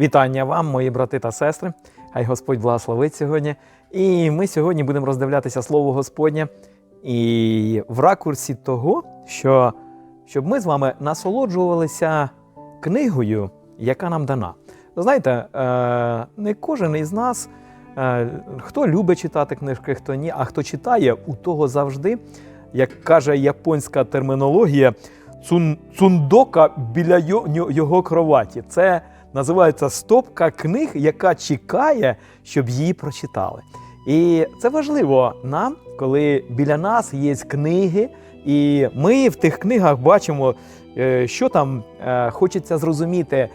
Вітання вам, мої брати та сестри. Хай Господь благословить сьогодні. І ми сьогодні будемо роздивлятися Слово Господнє і в ракурсі того, що щоб ми з вами насолоджувалися книгою, яка нам дана. Знаєте, е, не кожен із нас, е, хто любить читати книжки, хто ні, а хто читає, у того завжди, як каже японська термінологія, цун, цундока біля його кроваті. Це називається стопка книг, яка чекає, щоб її прочитали. І це важливо нам, коли біля нас є книги, і ми в тих книгах бачимо, е, що там е, хочеться зрозуміти,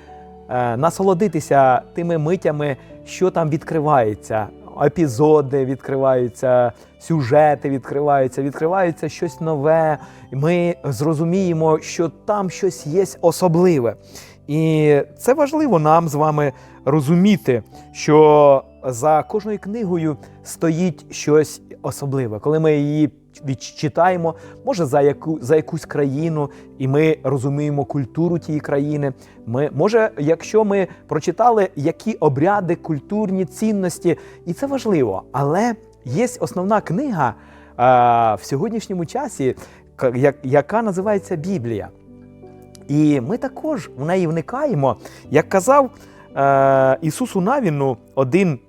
е, насолодитися тими митями, що там відкривається. Епізоди відкриваються, сюжети відкриваються, відкривається щось нове. Ми зрозуміємо, що там щось є особливе. І це важливо нам з вами розуміти, що за кожною книгою стоїть щось особливе. Коли ми її відчитаємо, може за яку за якусь країну, і ми розуміємо культуру тієї країни. Ми може, якщо ми прочитали які обряди, культурні цінності, і це важливо. Але є основна книга а, в сьогоднішньому часі, яка називається Біблія. І ми також в неї вникаємо. Як казав е, Ісусу Навіну, один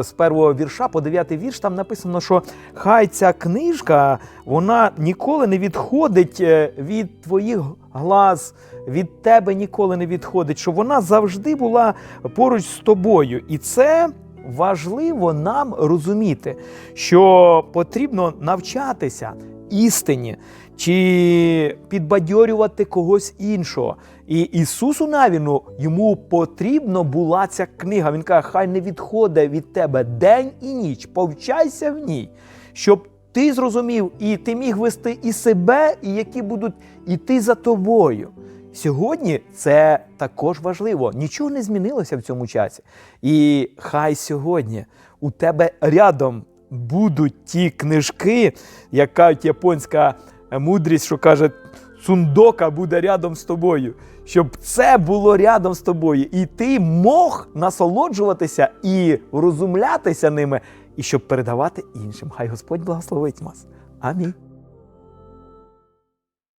з першого вірша по дев'ятий вірш, там написано, що хай ця книжка вона ніколи не відходить е, від твоїх глаз, від тебе ніколи не відходить, що вона завжди була поруч з тобою. І це важливо нам розуміти, що потрібно навчатися істині чи підбадьорювати когось іншого. І Ісусу Навіну йому потрібна була ця книга. Він каже, хай не відходить від тебе день і ніч, повчайся в ній, щоб ти зрозумів, і ти міг вести і себе, і які будуть іти за тобою. Сьогодні це також важливо. Нічого не змінилося в цьому часі. І хай сьогодні у тебе рядом будуть ті книжки, як кажуть японська мудрість, що каже, сундока буде рядом з тобою. Щоб це було рядом з тобою, і ти мог насолоджуватися і розумлятися ними, і щоб передавати іншим. Хай Господь благословить вас. Амінь.